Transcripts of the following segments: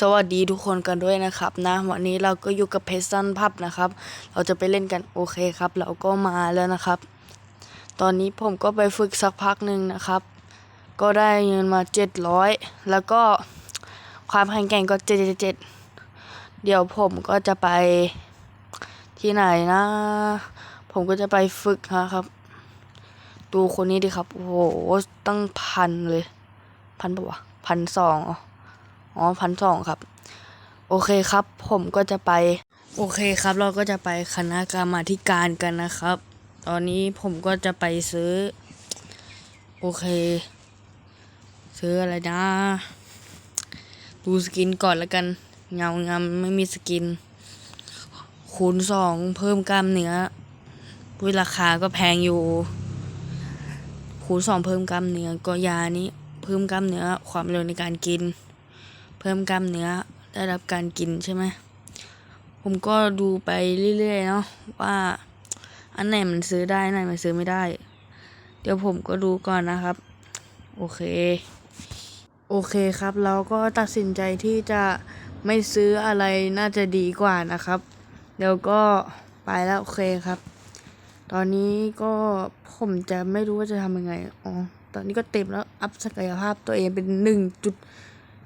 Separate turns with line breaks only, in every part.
สวัสดีทุกคนกันด้วยนะครับนะวันนี้เราก็อยู่กับเพชรซันพับนะครับ เราจะไปเล่นกันโอเคครับ เราก็มาแล้วนะครับ ตอนนี้ผมก็ไปฝึกสักพักหนึ่งนะครับ ก็ได้เงินมา 700 แล้วก็ความแข็งแกร่งก็777เดี๋ยวผมก็จะไปที่ไหนนะ ผมก็จะไปฝึกนะครับ ดูคนนี้ดิครับ โอ้โหตั้งพันเลย พันปะวะพันสองอ๋อ อ๋อพันสองครับ โอเคครับ ผมก็จะไป โอเคครับ เราก็จะไปคณะกรรมาธิการกันนะครับ ตอนนี้ผมก็จะไปซื้อ โอเค ซื้ออะไรนะ ดูสกินก่อนแล้วกัน เงางามไม่มีสกิน คูณสองเพิ่มกล้ามเนื้อวิราคาก็แพงอยู่ คูณสองเพิ่มกล้ามเนื้อก็ยานี้ เพิ่มกล้ามเนื้อความเร็วในการกิน พิ่มกล้ามเนื้อได้รับการกินใช่ไหมผมก็ดูไปเรื่อยๆเนาะว่าอันไหนมันซื้อได้อันไหนมันซื้อไม่ได้ เดี๋ยวผมก็ดูก่อนนะครับ โอเค โอเคครับ เราก็ตัดสินใจที่จะไม่ซื้ออะไรน่าจะดีกว่านะครับ เดี๋ยวก็ไปแล้วโอเคครับ ตอนนี้ก็ผมจะไม่รู้ว่าจะทำยังไง อ๋อ ตอนนี้ก็เต็มแล้ว อัพศักยภาพตัวเองเป็นหนึ่งจุด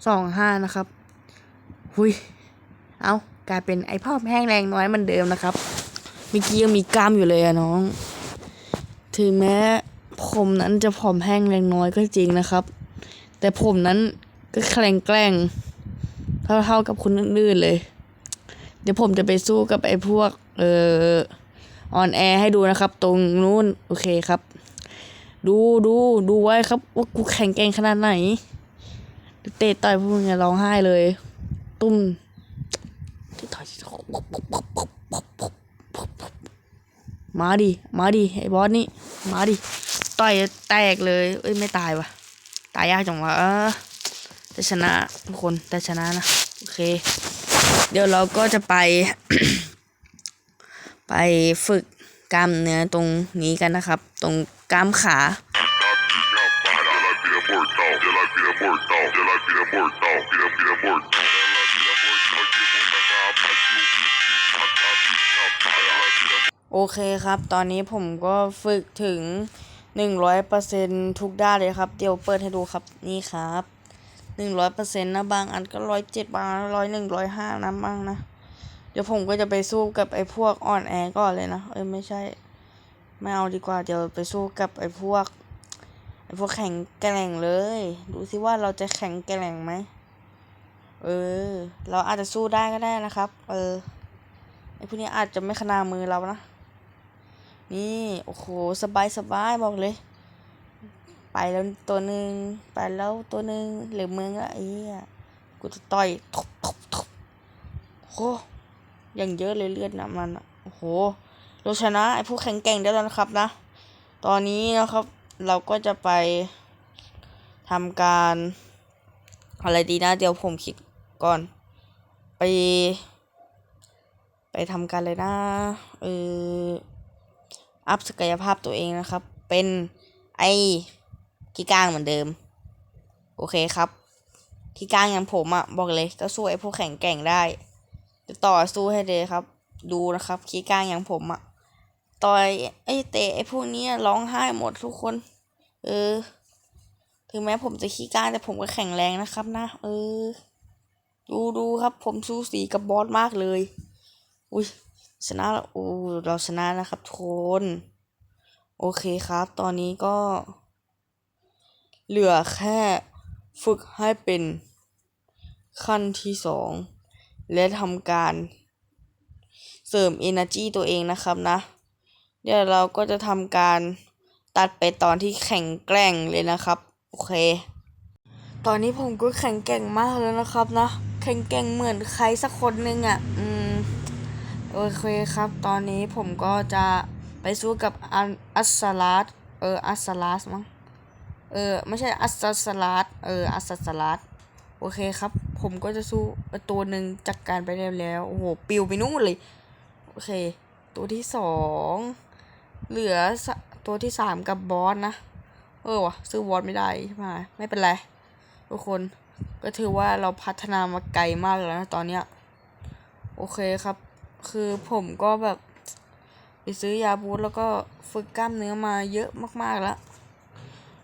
สองห้านะครับ หุย เอากลายเป็นไอพ่อแห้งแรงน้อยเหมันเดิมนะครับเมื่อกี้ยังมีกล้ามอยู่เลยอะน้อง ถึงแม้ผมนั้นจะผอมแห้งแรงน้อยก็จริงนะครับ แต่ผมนั้นก็แข็งแกร่งเท่าเท่าๆกับคนอื่นๆเลย เดี๋ยวผมจะไปสู้กับไอ้พวก เอ่อออนแอร์ให้ดูนะครับ ตรงนู้น โอเคครับ ดูดูดูไว้ครับ ว่ากูแข็งแกร่งขนาดไหน เตะต่อยพวกมึงอะร้องไห้เลย ตุ้มเตะต่อยมาดิ มาดิไอ้บอสนี่ มาดิ ต่อยแตกเลย เอ้ยไม่ตายวะตายยากจังวะเออแต่ชนะทุกคนแต่ชนะนะ โอเค เดี๋ยวเราก็จะไป ไปฝึกกล้ามเนื้อตรงนี้กันนะครับ ตรงกล้ามขา
Yo la vida mortal, yo la vida mortal, vida vida mortal, yo la vida mortal.
โอเคครับ ตอนนี้ผมก็ฝึกถึงหนึ่งร้อยเปอร์เซ็นทุกด้านเลยครับ เดี๋ยวเปิดให้ดูครับ นี่ครับหนึ่งร้อยเปอร์เซ็นต์นะบางอันก็ร้อยเจ็ดบางร้อยหนึ่งร้อยห้านะบ้างนะ เดี๋ยวผมก็จะไปสู้กับไอ้พวกอ่อนแอก่อนเลยนะ เอ้ยไม่ใช่ ไม่เอาดีกว่า เดี๋ยวไปสู้กับไอ้พวก พวกแข็งแกร่งเลย ดูสิว่าเราจะแข็งแกร่งไหม เออ เราอาจจะสู้ได้ก็ได้นะครับ เออ ไอพวกนี้อาจจะไม่ขนามือเรานะ นี่ โอ้โห สบายสบายบอกเลย ไปแล้วตัวหนึ่ง ไปแล้วตัวหนึ่งเหลือเมืองละไอ้เหี้ยกูจะต่อยทุบทุบทุบโหอย่างเยอะเลยเลือดนะมัน โอ้โห เราชนะไอ้พวกแข็งแกร่งได้แล้วนะครับนะ ตอนนี้นะครับ เราก็จะไปทำการอะไรดีนะเดี๋ยวผมคิดก่อน ไป ไปทำการเลยนะเอออัพศักยภาพตัวเองนะครับ เป็นไอ้ขี้ก้างเหมือนเดิม โอเคครับขี้ก้างอย่างผมอะบอกเลยก็สู้ไอ้พวกแข็งแกร่งได้จะต่อสู้ให้เลยครับ ดูนะครับขี้ก้างอย่างผมอะ ต่อยไอ้เตะไอ้พวกนี้ร้องไห้หมดทุกคน เออ ถึงแม้ผมจะขี้ก้างแต่ผมก็แข็งแรงนะครับนะ เออ ดูดูครับ ผมสู้สีกับบอสมากเลย อุ้ยชนะแล้วโอ้เราชนะนะครับทุกคนโอเคครับ ตอนนี้ก็ เหลือแค่ฝึกให้เป็นขั้นที่สองและทำการเสริม energy ตัวเองนะครับนะ เดี๋ยวเราก็จะทำการตัดไปตอนที่แข็งแกร่งเลยนะครับ โอเค ตอนนี้ผมก็แข็งแกร่งมากแล้วนะครับนะแข็งแกร่งเหมือนใครสักคนหนึ่งอะ่ะ อืม โอเคครับ ตอนนี้ผมก็จะไปสู้กับอันอัสลัดเออ อัสลัสมั้ง เออ ไม่ใช่อัสสลัดเออ อัสสลัดโอเคครับ ผมก็จะสู้ตัวหนึ่งจัดกการไปแล้วแล้ว โอ้โห ปิวไปนู่นเลย โอเค ตัวที่สอง เหลือตัวที่สามกับบอสนะ เออวะซื้อบอสไม่ได้ใช่ไหมไม่เป็นไร ทุกคนก็ถือว่าเราพัฒนามาไกลมากแล้วนะตอนเนี้ย โอเคครับ คือผมก็แบบไปซื้อยาบูสแล้วก็ฝึกกล้ามเนื้อมาเยอะมากๆแล้ว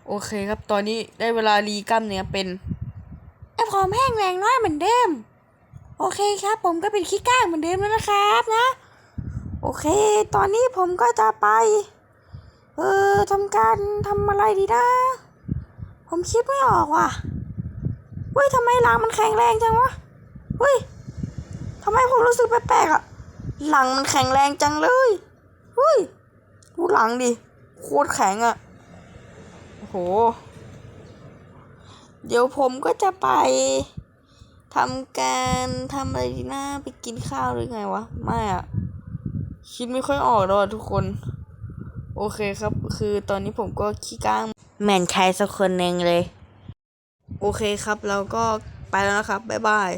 โอเคครับ ตอนนี้ได้เวลารีกล้ามเนื้อเป็นไอ้ผอมแห้งแรงน้อยเหมือนเดิม โอเคครับ ผมก็เป็นขี้ก้างเหมือนเดิมแล้วนะครับนะ โอเค ตอนนี้ผมก็จะไป เออทำการทำอะไรดีนะ ผมคิดไม่ออกว่ะเฮ้ยทำไมหลังมันแข็งแรงจังวะเฮ้ยทำไมผมรู้สึกแปลกๆอะหลังมันแข็งแรงจังเลยเฮ้ยดูหลังดิโคตรแข็งอะโอ้โห เดี๋ยวผมก็จะไปทำการทำอะไรดีนะไปกินข้าวหรือไงวะ ไม่อะ คิดไม่ค่อยออกแล้วอะทุกคน โอเคครับ คือตอนนี้ผมก็ขี้ก้างแม่นใครสักคนหนึ่งเลย โอเคครับ เราก็ไปแล้วนะครับ บ๊ายบาย